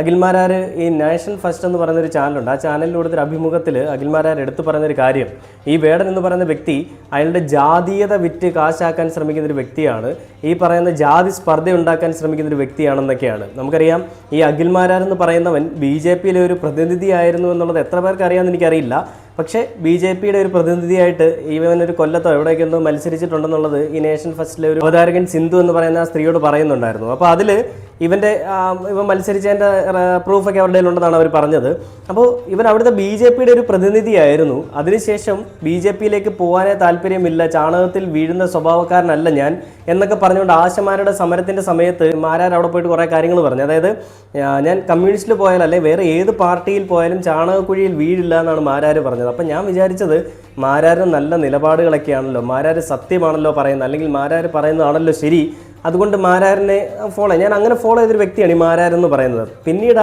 അഖിൽമാരാർ ഈ national first എന്ന് പറയുന്നൊരു ചാനലുണ്ട്. ആ ചാനലിലൂടെ ഒരു അഭിമുഖത്തിൽ അഖിൽമാരാർ എടുത്തു പറയുന്നൊരു കാര്യം. ഈ വേടൻ എന്ന് പറയുന്ന വ്യക്തി അയാളുടെ ജാതീയത വിറ്റ് കാശാക്കാൻ ശ്രമിക്കുന്ന ഒരു വ്യക്തിയാണ്. ഈ പറയുന്ന ജാതി സ്പർദ്ധ ഉണ്ടാക്കാൻ ശ്രമിക്കുന്ന ഒരു വ്യക്തിയാണെന്നൊക്കെയാണ്. നമുക്കറിയാം ഈ അഖിൽമാരാർ എന്ന് പറയുന്നവൻ ബി ജെ പിയിലെ ഒരു പ്രതിനിധിയായിരുന്നു എന്നുള്ളത് എത്ര പേർക്ക് അറിയാമെന്ന് എനിക്കറിയില്ല. പക്ഷേ ബി ജെ പിയുടെ ഒരു പ്രതിനിധിയായിട്ട് ഇവൻ ഒരു കൊല്ലത്തോ എവിടെയൊക്കെ എന്തോ മത്സരിച്ചിട്ടുണ്ടെന്നുള്ളത് ഈ നേഷൻ ഫസ്റ്റിലെ ഒരു അവതാരകൻ സിന്ധു എന്ന് പറയുന്ന ആ സ്ത്രീയോട് പറയുന്നുണ്ടായിരുന്നു. അപ്പോൾ അതിൽ ഇവന്റെ ഇവൻ മത്സരിച്ചതിന്റെ പ്രൂഫൊക്കെ അവരുടെ ഉണ്ടെന്നാണ് അവർ പറഞ്ഞത്. അപ്പോൾ ഇവൻ അവിടുത്തെ ബി ജെ പിയുടെ ഒരു പ്രതിനിധിയായിരുന്നു. അതിനുശേഷം ബി ജെ പിയിലേക്ക് പോകാനേ താല്പര്യമില്ല. ചാണകത്തിൽ വീഴുന്ന സ്വഭാവക്കാരനല്ല ഞാൻ എന്നൊക്കെ പറഞ്ഞുകൊണ്ട് ആശമാരുടെ സമരത്തിന്റെ സമയത്ത് മാരാർ അവിടെ പോയിട്ട് കുറേ കാര്യങ്ങൾ പറഞ്ഞു. അതായത് ഞാൻ കമ്മ്യൂണിസ്റ്റിൽ പോയാലല്ലേ വേറെ ഏത് പാർട്ടിയിൽ പോയാലും ചാണകക്കുഴിയിൽ വീഴില്ല എന്നാണ് മാരാർ പറഞ്ഞത്. അപ്പം ഞാൻ വിചാരിച്ചത് മാരാർ നല്ല നിലപാടുകളൊക്കെയാണല്ലോ മാരാർ സത്യമാണല്ലോ പറയുന്നത് അല്ലെങ്കിൽ മാരാർ പറയുന്നതാണല്ലോ ശരി അതുകൊണ്ട് മാരാറിനെ ഫോളോ ഞാൻ അങ്ങനെ ഫോളോ ചെയ്തൊരു വ്യക്തിയാണ് ഈ മാരാരെന്ന് പറയുന്നത്. പിന്നീടാണ്